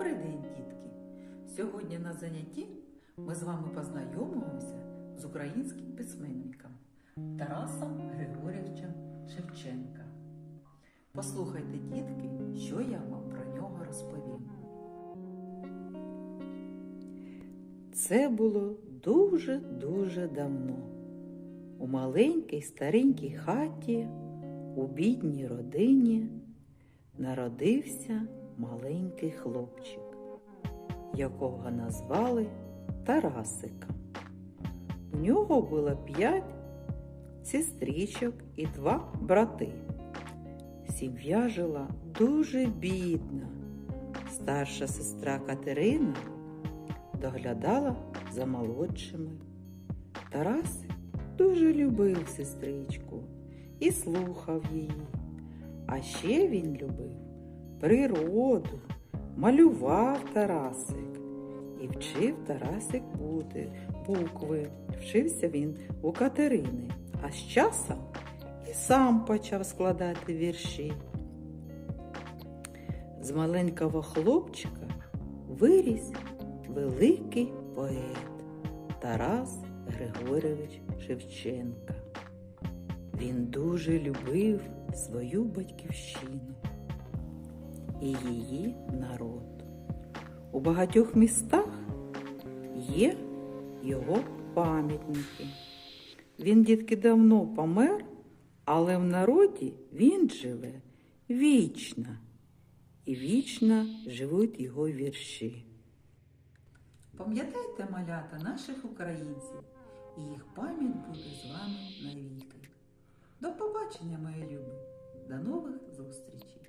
Добрий день, дітки! Сьогодні на занятті ми з вами познайомимося з українським письменником Тарасом Григорівичем Шевченка. Послухайте, дітки, що я вам про нього розповім. Це було дуже-дуже давно. У маленькій старенькій хаті, у бідній родині народився маленький хлопчик, якого назвали Тарасиком. У нього було п'ять сестричок і два брати. Сім'я жила дуже бідна. Старша сестра Катерина доглядала за молодшими. Тарасик дуже любив сестричку і слухав її. А ще він любив природу, малював Тарасик і вчив Тарасик бути букви. Вчився він у Катерини, а з часом і сам почав складати вірші. З маленького хлопчика виріс великий поет Тарас Григорович Шевченка. Він дуже любив свою батьківщину і її народ. У багатьох містах є його пам'ятники. Він, дітки, давно помер, але в народі він живе вічно, і вічно живуть його вірші. Пам'ятайте малята наших українців, і їх пам'ять буде з вами навіки. До побачення, мої любі! До нових зустрічей!